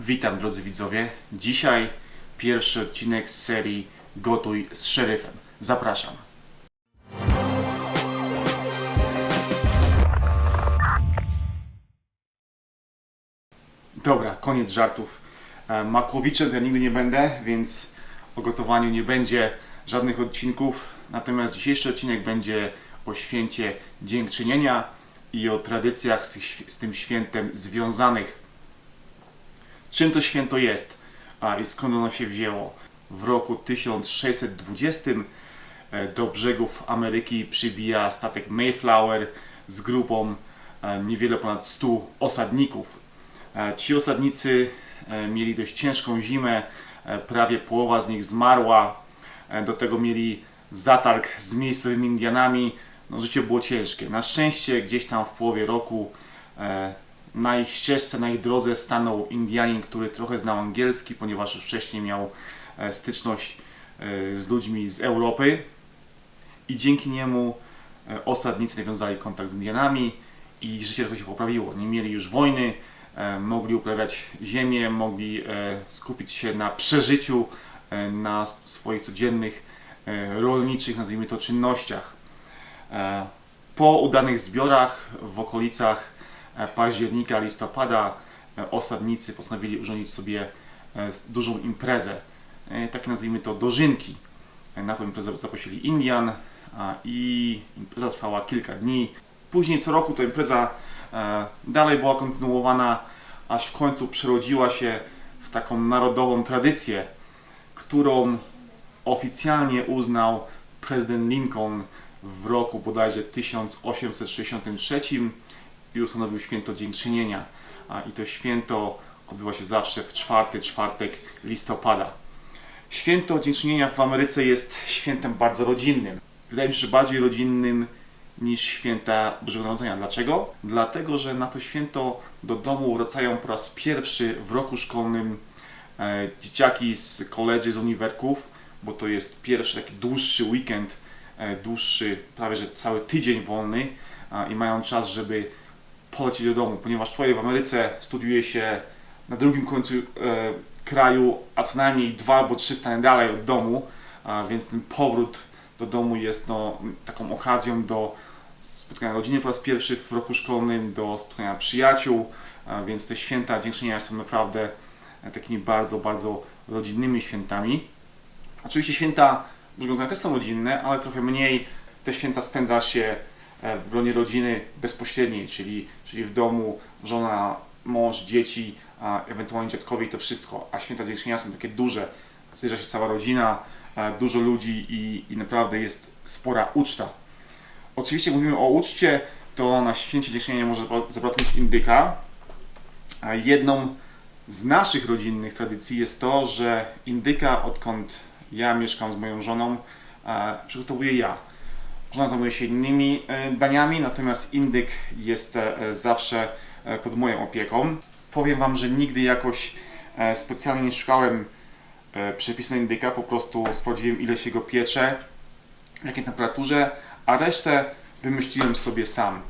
Witam drodzy widzowie. Dzisiaj pierwszy odcinek z serii Gotuj z szeryfem. Zapraszam. Dobra, koniec żartów. E, Makłowiczem ja nigdy nie będę, więc o gotowaniu nie będzie żadnych odcinków. Natomiast dzisiejszy odcinek będzie o święcie Dziękczynienia i o tradycjach z tym świętem związanych. Czym to święto jest a, i skąd ono się wzięło? W roku 1620 e, do brzegów Ameryki przybija statek Mayflower z grupą e, niewiele ponad 100 osadników. E, Ci osadnicy mieli dość ciężką zimę, prawie połowa z nich zmarła, do tego mieli zatarg z miejscowymi Indianami. No, życie było ciężkie. Na szczęście gdzieś tam w połowie roku na ich ścieżce, na ich drodze stanął Indianin, który trochę znał angielski, ponieważ już wcześniej miał e, styczność e, z ludźmi z Europy i dzięki niemu e, osadnicy nawiązali kontakt z Indianami i życie trochę się poprawiło. Nie mieli już wojny, mogli uprawiać ziemię, mogli skupić się na przeżyciu, na swoich codziennych rolniczych, nazwijmy to, czynnościach. Po udanych zbiorach w okolicach października, listopada e, osadnicy postanowili urządzić sobie e, dużą imprezę, e, takie nazwijmy to dożynki. E, Na tą imprezę zaprosili Indian i impreza trwała kilka dni. Później co roku ta impreza e, dalej była kontynuowana, aż w końcu przerodziła się w taką narodową tradycję, którą oficjalnie uznał prezydent Lincoln w roku bodajże 1863 i ustanowił święto Dziękczynienia. I to święto odbywa się zawsze w czwarty czwartek listopada. Święto Dziękczynienia w Ameryce jest świętem bardzo rodzinnym. Wydaje mi się, że bardziej rodzinnym niż święta Bożego Narodzenia. Dlaczego? Dlatego, że na to święto do domu wracają po raz pierwszy w roku szkolnym e, dzieciaki z koledzy, z uniwerków, bo to jest pierwszy taki dłuższy weekend, e, dłuższy prawie że cały tydzień wolny i mają czas, żeby polecieć do domu, ponieważ tutaj w Ameryce studiuje się na drugim końcu e, kraju, a co najmniej dwa albo trzy stany dalej od domu, a więc ten powrót do domu jest no, taką okazją do spotkania rodziny po raz pierwszy w roku szkolnym, do spotkania przyjaciół, a więc te święta dziękczynienia są naprawdę takimi bardzo, bardzo rodzinnymi świętami. Oczywiście święta Bożego też są rodzinne, ale trochę mniej te święta spędza się e, w gronie rodziny bezpośredniej, czyli, czyli w domu żona, mąż, dzieci, a ewentualnie dziadkowie i to wszystko. A święta dziękczynienia są takie duże, zjeżdża się cała rodzina, e, dużo ludzi i, i naprawdę jest spora uczta. Oczywiście mówimy o uczcie, to na święcie dziękczynienia może zabra- zabraknąć indyka. Jedną z naszych rodzinnych tradycji jest to, że indyka, odkąd ja mieszkam z moją żoną, e, przygotowuję ja. Żona zajmuje się innymi e, daniami, natomiast indyk jest e, zawsze e, pod moją opieką. Powiem Wam, że nigdy jakoś specjalnie nie szukałem przepisu na indyka, po prostu sprawdziłem ile się go piecze, jakiej temperaturze, a resztę wymyśliłem sobie sam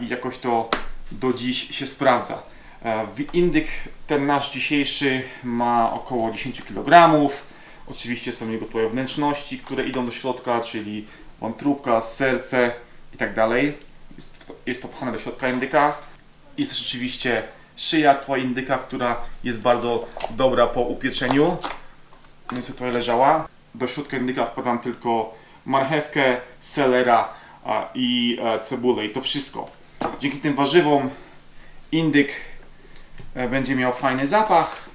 i jakoś to do dziś się sprawdza. Indyk ten nasz dzisiejszy ma około 10 kg. Oczywiście są jego tutaj wnętrzności, które idą do środka, czyli wątróbka, serce i tak dalej. Jest to, jest to pchane do środka indyka. Jest też oczywiście szyja tła indyka, która jest bardzo dobra po upieczeniu. Nie sobie tutaj leżała. Do środka indyka wkładam tylko marchewkę, selera i e, cebulę i to wszystko. Dzięki tym warzywom indyk e, będzie miał fajny zapach.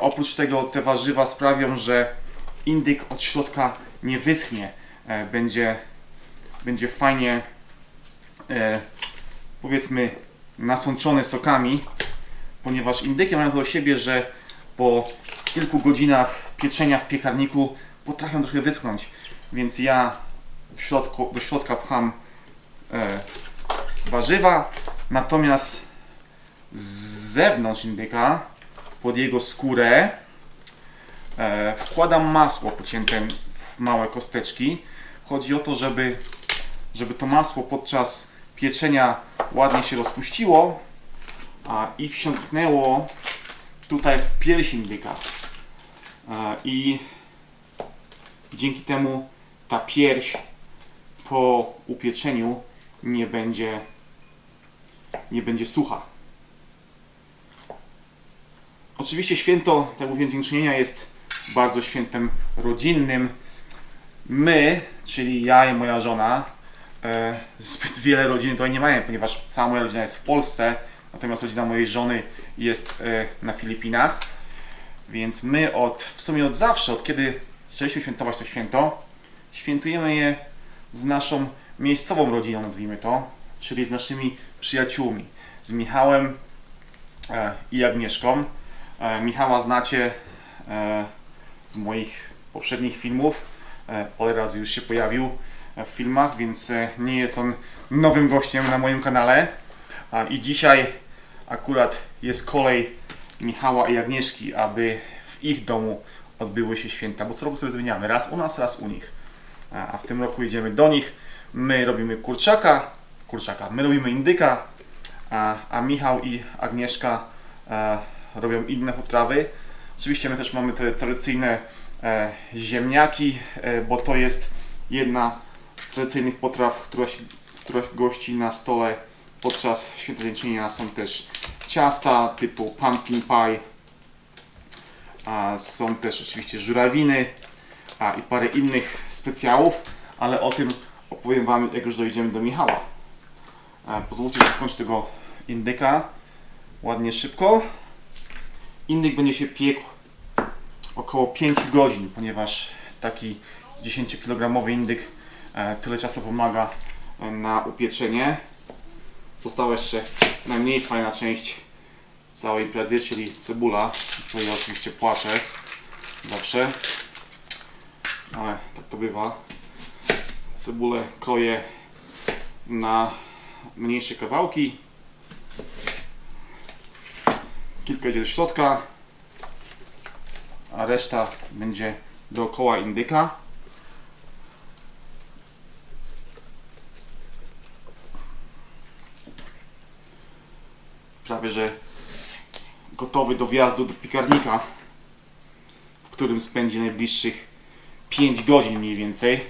Oprócz tego te warzywa sprawią, że indyk od środka nie wyschnie. E, Będzie, będzie fajnie e, powiedzmy nasączony sokami, ponieważ indyki mają to do siebie, że po kilku godzinach pieczenia w piekarniku potrafią trochę wyschnąć. Więc ja środku, do środka pcham e, warzywa, natomiast z zewnątrz indyka, pod jego skórę, e, wkładam masło pocięte w małe kosteczki. Chodzi o to, żeby, żeby to masło podczas pieczenia ładnie się rozpuściło a, i wsiąknęło tutaj w piersi indyka. E, I dzięki temu ta pierś po upieczeniu nie będzie, nie będzie sucha. Oczywiście święto, mówiłem, dziękczynienia jest bardzo świętem rodzinnym. My, czyli ja i moja żona, e, zbyt wiele rodzin tutaj nie mamy, ponieważ cała moja rodzina jest w Polsce, natomiast rodzina mojej żony jest e, na Filipinach. Więc my od, w sumie od zawsze, od kiedy zaczęliśmy świętować to święto, świętujemy je z naszą miejscową rodziną, nazwijmy to, czyli z naszymi przyjaciółmi, z Michałem e, i Agnieszką. E, Michała znacie e, z moich poprzednich filmów. E, parę razy już się pojawił w filmach, więc e, nie jest on nowym gościem na moim kanale. I dzisiaj akurat jest kolej Michała i Agnieszki, aby w ich domu odbyły się święta, bo co roku sobie zmieniamy, raz u nas, raz u nich. A w tym roku idziemy do nich, my robimy kurczaka, kurczaka, my robimy indyka, a, Michał i Agnieszka e, robią inne potrawy. Oczywiście my też mamy te tradycyjne e, ziemniaki, bo to jest jedna tradycyjnych potraw, która, która gości na stole podczas święta dziękczynienia. Są też ciasta typu pumpkin pie, a są też oczywiście żurawiny a, i parę innych specjałów, ale o tym opowiem Wam, jak już dojdziemy do Michała. A, pozwólcie, że skończę tego indyka ładnie szybko. Indyk będzie się piekł około 5 godzin, ponieważ taki 10-kilogramowy indyk e, tyle czasu pomaga e, na upieczenie. Została jeszcze najmniej fajna część całej imprezy, czyli cebula. Ja oczywiście płaczę zawsze, ale tak to bywa. Cebulę kroję na mniejsze kawałki. Kilka idzie do środka, a reszta będzie dookoła indyka. Prawie że gotowy do wjazdu do piekarnika, w którym spędzi najbliższych 5 godzin mniej więcej.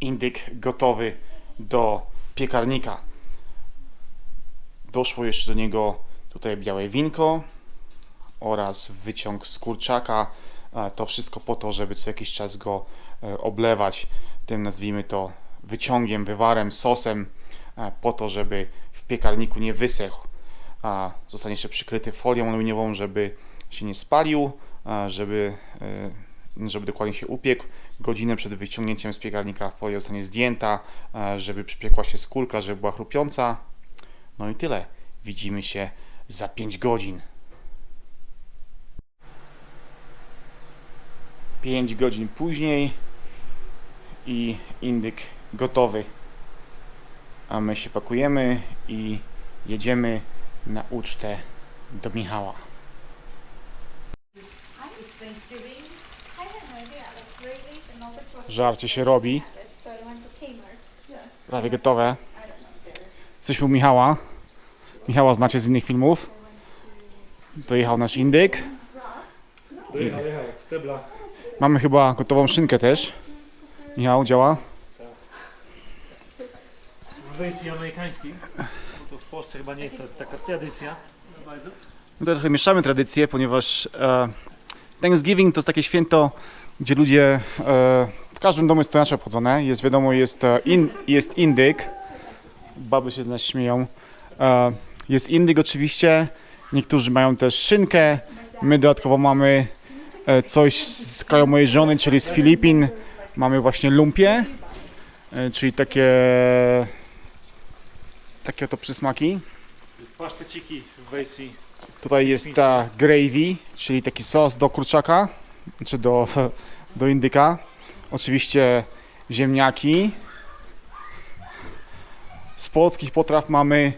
Indyk gotowy do piekarnika. Doszło jeszcze do niego tutaj białe winko oraz wyciąg z kurczaka. To wszystko po to, żeby co jakiś czas go e, oblewać tym nazwijmy to wyciągiem, wywarem, sosem, po to, żeby w piekarniku nie wysechł. A zostanie jeszcze przykryty folią aluminiową, żeby się nie spalił, a żeby, e, żeby dokładnie się upiekł. Godzinę przed wyciągnięciem z piekarnika folia zostanie zdjęta, e, żeby przypiekła się skórka, żeby była chrupiąca. No i tyle. Widzimy się za 5 godzin. 5 godzin później i indyk gotowy. A my się pakujemy i jedziemy na ucztę do Michała. Żarcie się robi. Prawie gotowe. Coś u Michała. Michała znacie z innych filmów. Dojechał nasz indyk. Dojechał, jechał, stebla. Mamy chyba gotową szynkę też. Michał, działa? Wersji amerykańskiej, bo to w Polsce chyba nie jest ta, taka tradycja. Bardzo. My trochę mieszamy tradycje, ponieważ e, Thanksgiving to jest takie święto, gdzie ludzie, e, w każdym domu jest to inaczej obchodzone. Jest wiadomo, jest, e, in, jest indyk. Baby się z nas śmieją. E, jest indyk oczywiście. Niektórzy mają też szynkę. My dodatkowo mamy coś z kraju mojej żony, czyli z Filipin. Mamy właśnie lumpie, czyli takie takie oto przysmaki. Paszteciki w wersji. Tutaj jest ta gravy, czyli taki sos do kurczaka, czy do, do indyka. Oczywiście ziemniaki. Z polskich potraw mamy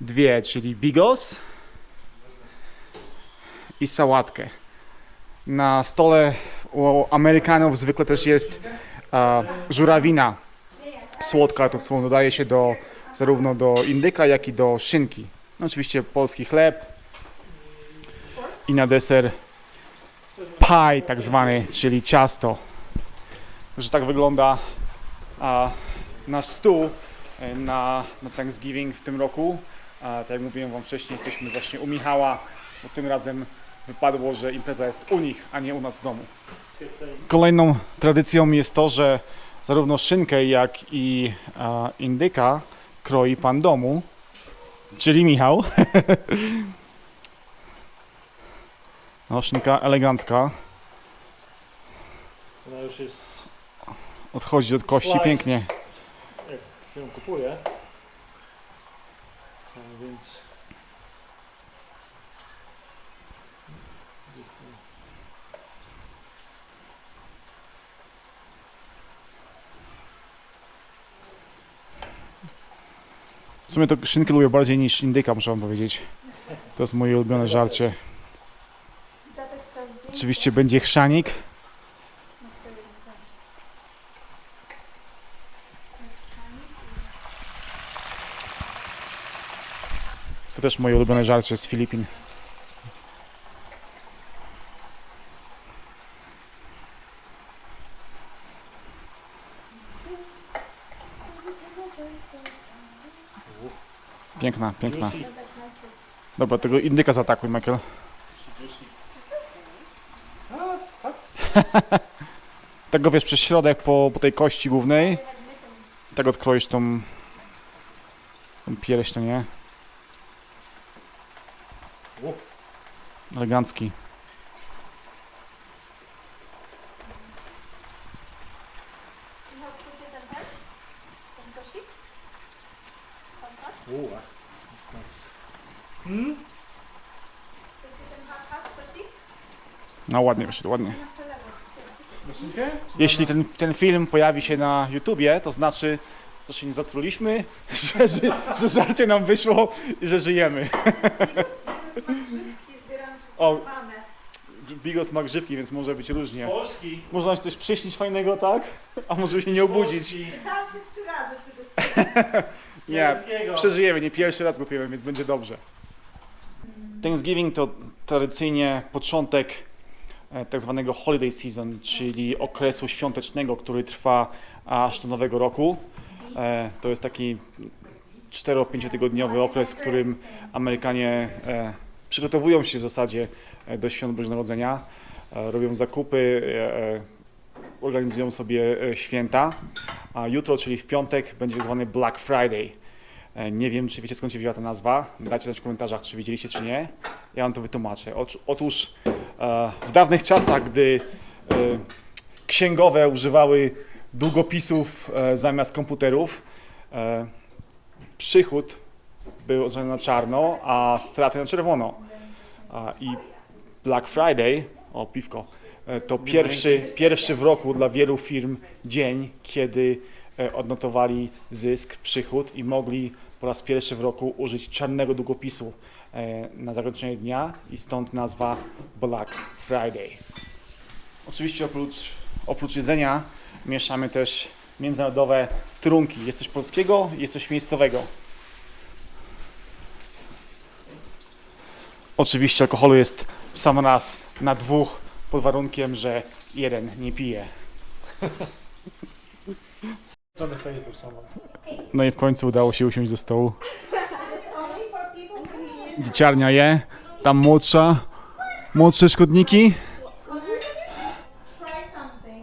dwie, czyli bigos i sałatkę. Na stole u Amerykanów zwykle też jest żurawina słodka, to, którą dodaje się do, zarówno do indyka, jak i do szynki. No, oczywiście polski chleb. I na deser pie tak zwany, czyli ciasto. Że tak wygląda a, stół e, na, na Thanksgiving w tym roku. A, tak jak mówiłem Wam wcześniej, jesteśmy właśnie u Michała, bo tym razem wypadło, że impreza jest u nich, a nie u nas w domu. Kolejną tradycją jest to, że zarówno szynkę, jak i a, indyka kroi pan domu, czyli Michał. No, szynka elegancka, Ona już jest, odchodzi od kości Slice. pięknie. jak się ją kupuje. A więc... W sumie to szynkę lubię bardziej niż indyka, muszę wam powiedzieć. To jest moje ulubione żarcie. Oczywiście będzie chrzanik. To też moje ulubione żarcie z Filipin. Piękna, piękna. Dobra, tego indyka zaatakuj, Michael. Tego wiesz przez środek po, po tej kości głównej. mittens. Tak odkroisz tą, tą pierś, to nie? Elegancki. No, chcecie ten ten? Ten sosik? Hot hot? Ooh, that's nice. Hmm? No ładnie wyszedł, ładnie. To? Jeśli ten, ten film pojawi się na YouTubie, to znaczy, że się nie zatruliśmy, że, że, że żarcie nam wyszło i że żyjemy. O. mamę. Bigos ma grzybki, więc może być różnie. Polski. Można się coś przyśnić fajnego, tak? A może się nie obudzić. Pytałam się trzy razy, czy z Nie. Przeżyjemy, nie pierwszy raz gotujemy, więc będzie dobrze. Thanksgiving to tradycyjnie początek e, tak zwanego holiday season, czyli okresu świątecznego, który trwa aż do nowego roku. E, To jest taki 4-5 tygodniowy okres, w którym Amerykanie e, przygotowują się w zasadzie e, do świąt Bożego Narodzenia, e, robią zakupy, e, e, organizują sobie e, święta. A jutro, czyli w piątek, będzie tak zwany Black Friday. E, Nie wiem, czy wiecie skąd się wzięła ta nazwa. Dajcie znać w komentarzach, czy wiedzieliście, czy nie. Ja wam to wytłumaczę. Otóż- e, w dawnych czasach, gdy e, księgowe używały długopisów zamiast komputerów, przychód był oznaczony na czarno, a straty na czerwono. I Black Friday, o piwko, to pierwszy, pierwszy w roku dla wielu firm dzień, kiedy odnotowali zysk, przychód i mogli po raz pierwszy w roku użyć czarnego długopisu e, na zakończenie dnia i stąd nazwa Black Friday. Oczywiście oprócz, oprócz jedzenia mieszamy też międzynarodowe trunki. Jest coś polskiego, jest coś miejscowego. Oczywiście alkoholu jest w sam raz na dwóch pod warunkiem, że jeden nie pije. Facebook. No i w końcu udało się usiąść do stołu. Dzieciarnia je, tam młodsza, młodsze szkodniki.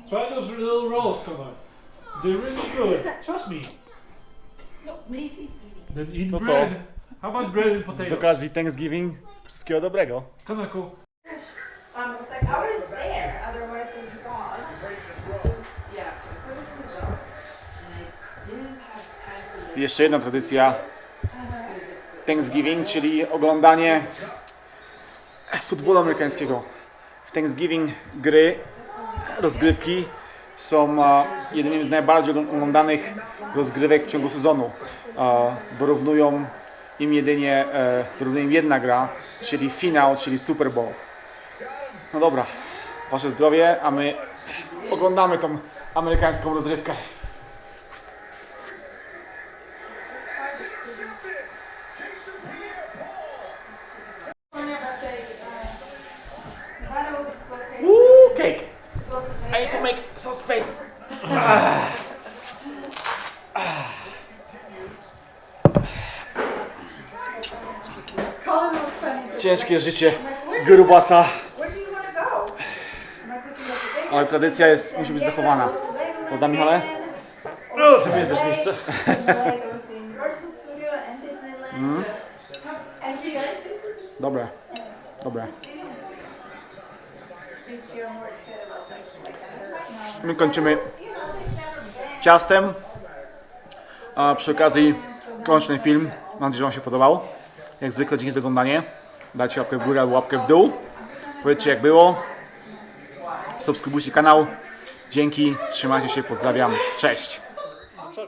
Try those little rolls, come on. They're really good. Trust me. Then eat To co? bread. How about bread and Z okazji Thanksgiving wszystkiego dobrego. Jeszcze jedna tradycja Thanksgiving, czyli oglądanie futbolu amerykańskiego. W Thanksgiving gry, rozgrywki są a, jednymi z najbardziej oglądanych rozgrywek w ciągu sezonu. Dorównują im jedynie e, im jedna gra, czyli finał, czyli Super Bowl. No dobra, wasze zdrowie, a my oglądamy tą amerykańską rozrywkę. Ooh, cake. I need to make some space. Ciężkie życie grubasa. Ale tradycja jest, musi być zachowana. Prawda, Michale? No, też miejsce. Guys Dobre, dobre. My kończymy ciastem. A przy okazji kończę ten film. Mam nadzieję, że Wam się podobał. Jak zwykle dzięki za oglądanie. Dajcie łapkę w górę albo łapkę w dół. Powiedzcie jak było. Subskrybujcie kanał. Dzięki, trzymajcie się, pozdrawiam. Cześć!